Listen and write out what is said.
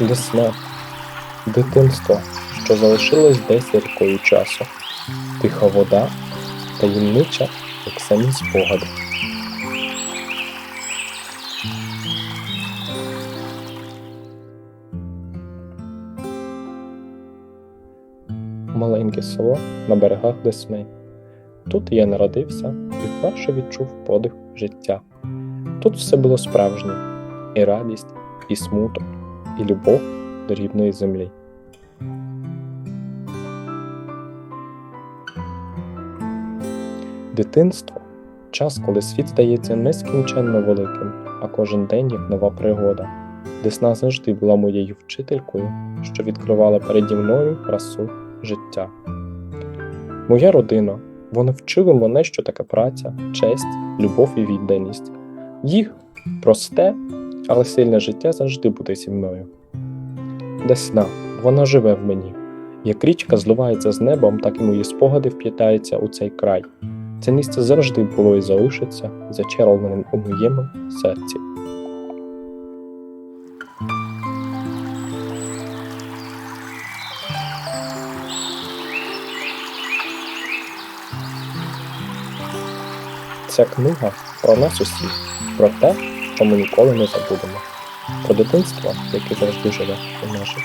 Весна. Дитинство, що залишилось десь рікою часу. Тиха вода, таємнича, як самі спогади. Маленьке село на берегах Десни. Тут я народився і вперше відчув подих життя. Тут все було справжнє, і радість, і смуток, і любов до рідної землі. Дитинство час, коли світ здається нескінченно великим, а кожен день як нова пригода. Десна завжди була моєю вчителькою, що відкривала переді мною красу життя. Моя родина, вони вчили мене, що таке праця, честь, любов і відданість. Їх просте, але сильне життя завжди буде зі мною. Десна, вона живе в мені. Як річка зливається з небом, так і мої спогади вплітаються у цей край. Це місце завжди було і залишиться зачарованим у моєму серці. Ця книга про нас усіх, про те, що ми ніколи не забудемо, про дитинство, яке завжди живе у наших